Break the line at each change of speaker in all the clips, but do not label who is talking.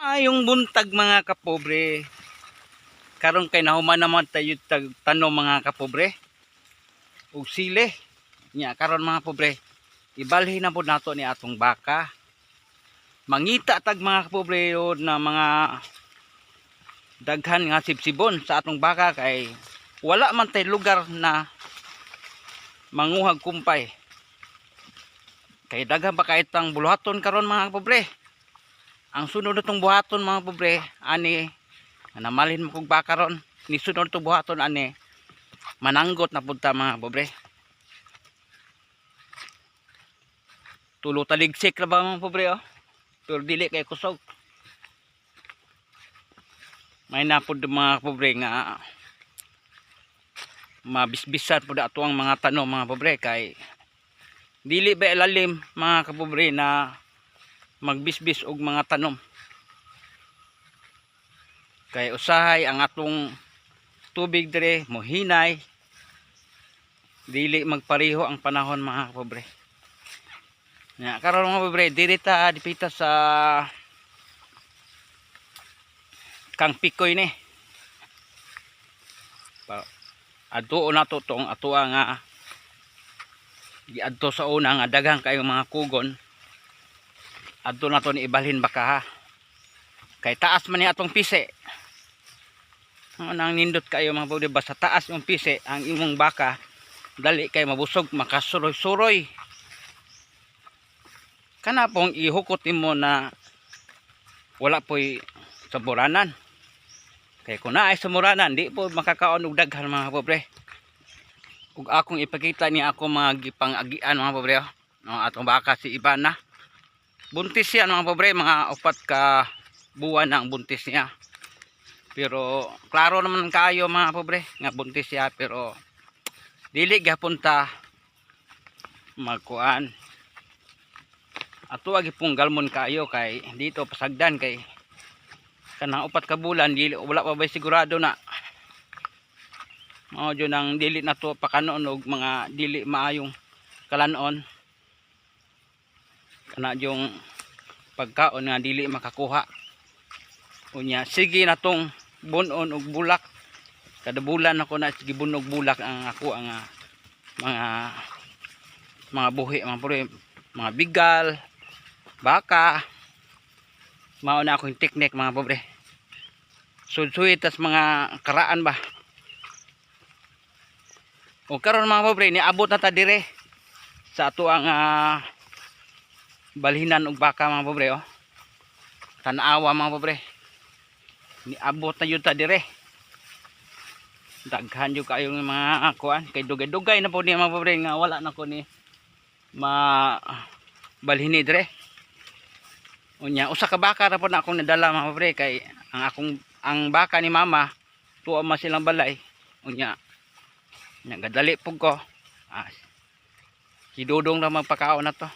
Ah, yung buntag mga kapobre. Karon kay nahuman naman tayo tag tanong mga kapobre. Ug sili. Nya karon mga pobre. Ibalhin na po nato ni atong baka. Mangita tag mga kapobre na mga daghan nga sipsibon sa atong baka kay wala man tay lugar na manguhag kumpay. Kay daghan pa kahit buluhaton karon mga kapobre. Ang sunod itong buhaton mga pobre, ani, namalhin mo kong baka ron. Ni sunod itong buhaton, ani, mananggot na punta mga pobre. Tulo taligsik na ba mga pobre, oh? Pero dili kay kusog. May napod mga pobre nga mabisbisan po ato ang mga tanong mga pobre kay dili ba ilalim mga kapobre na magbisbis og mga tanom. Kay usahay ang atong tubig dire mohinay. Dili magpareho ang panahon mga pobre nya karon mga pobre diri ta dipita sa kang pikoy ni. Adto na to tong ato nga. Giadto sa una nga daghang kayong mga kugon adto na to ni ibalhin baka ha? Kay taas man ni atong ang nang nindot kayo mga bawdi basta taas yung pise ang imong baka dali kay mabusog makasuroy-suroy. Kana pong ihukot mo na wala po'y saburanan. Kay kung naay samuranan di po makakaon og daghan mga pobre ug akong ipakita ni ako mga gipang-agian mga pobre oh. no, atong baka si Ibana buntis siya mga pobre mga upat ka buwan ang buntis niya. Pero klaro naman kayo mga pobre nga buntis siya pero dili gapon ta magkuan. Ato agi galmon kayo kay dito pasagdan kay kanang upat ka bulan dili wala pa ba sigurado na. Mao jud nang dili na to pakanon og mga dili maayong kalanon kana yung pagkaon nga dili makakuha. Unya sige na tong bunon og bulak. Kada bulan ako na sige bunog bulak ang ako ang ah, mga mga buhi mga pure mga bigal baka. Mao na akong teknik mga pobre. Sudsuy tas mga karaan ba? O karon mga pobre niabot na ta dire sa ato ang ah, balhinan og baka mga pobre oh. Tanawa mga pobre. Niabot na yun ta dire. Daghan yung kayong mga kuan kay dugay-dugay na po ni mga pobre nga wala na ko ni ma balhini dire. Unya usa ka baka ra po na akong nadala mga pobre kay ang akong ang baka ni mama tuwa man silang balay. Unya nagadali pug ko. Ah, si Dudong na magpakaon na to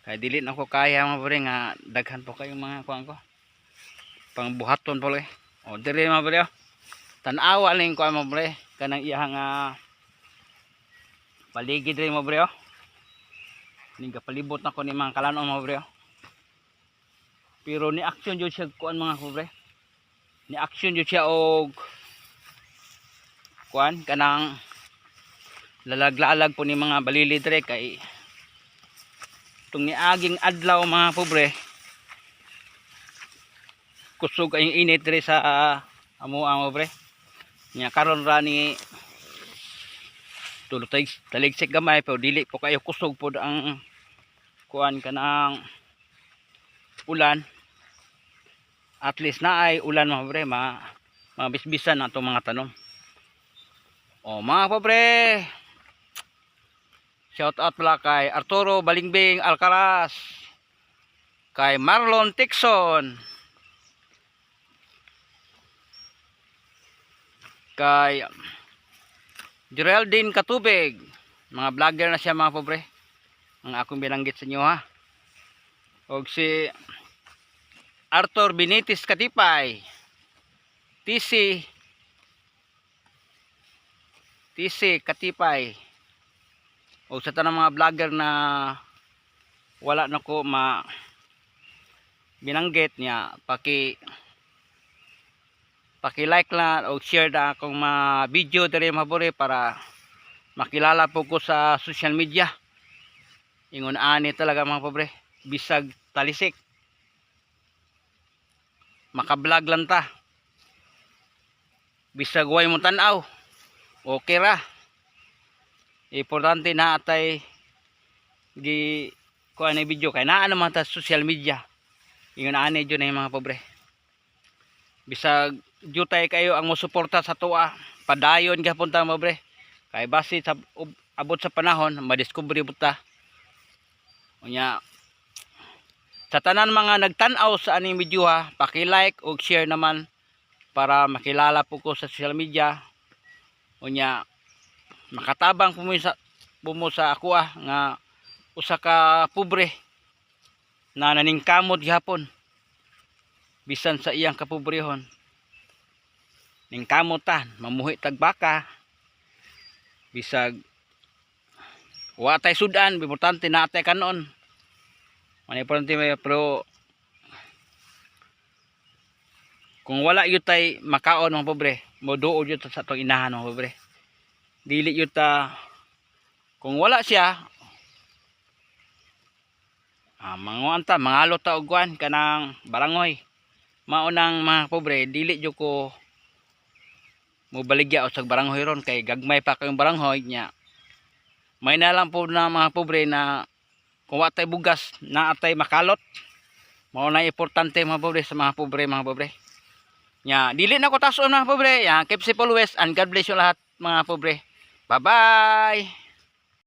kaya dili na ko kaya mga pare nga daghan po kayong mga kuan ko pang buhaton po eh o dire mga pare oh. tanawa lang ko mga pare kanang iya nga paligid rin mga pare oh. ning kapalibot na ko ni mga kalanon mga pare oh. pero ni action jud siya kuan mga pare ni action jud siya og kuan kanang lalaglalag po ni mga balili dire kay itong niaging adlaw mga pobre. Kusog ay init dire sa uh, amo ang pobre. Nya karon ra ni tulo tay taligsik gamay pero dili po kayo kusog pod ang kuan kanang ulan. At least na ay ulan mga pobre ma mabisbisan na itong mga tanom. O mga pobre Shout out pala kay Arturo Balingbing Alcaraz. Kay Marlon Tixon. Kay Geraldine Katubig. Mga vlogger na siya mga pobre. Ang akong binanggit sa inyo ha. Og si Arthur Benitez Katipay. TC TC Katipay o sa tanang mga vlogger na wala na ko ma binanggit niya paki paki-like lang o share na akong mga video diri pobre para makilala po ko sa social media. Ingon ani talaga mga pobre. Bisag talisik. Maka-vlog lang ta. Bisag way mo tanaw. Okay ra. Importante na atay gi kuha na video kay naa naman ta social media. Ingon ani jud na mga pobre. Bisag jutay kayo ang mosuporta sa tuwa. Padayon gapon ta mga pobre. Kay base sa abot sa panahon, madiskubre buta. Unya sa tanan mga nagtan-aw sa aning video ha, paki-like ug share naman para makilala po ko sa social media. Unya makatabang po sa bumo sa ako ah nga usa ka pobre na naningkamot gihapon. Bisan sa iyang kapobrehon. Ningkamot ta mamuhi tag baka bisag wa tay sudan importante na tay kanon. Man importante may pero kung wala yun makaon mga pobre mo duod yun sa atong inahan mga pobre dili yun ta. Kung wala siya ah, mga anta mga ta og kanang barangoy. Maunang mga pobre dili jud ko mo baligya usag baranghoy ron kay gagmay pa kayong baranghoy nya may na lang po na mga pobre na kung watay bugas na atay makalot. Mao na importante mga pobre sa mga pobre mga pobre. Nya dili na ko tason mga pobre. Ya keep safe always and God bless you lahat mga pobre Bye-bye!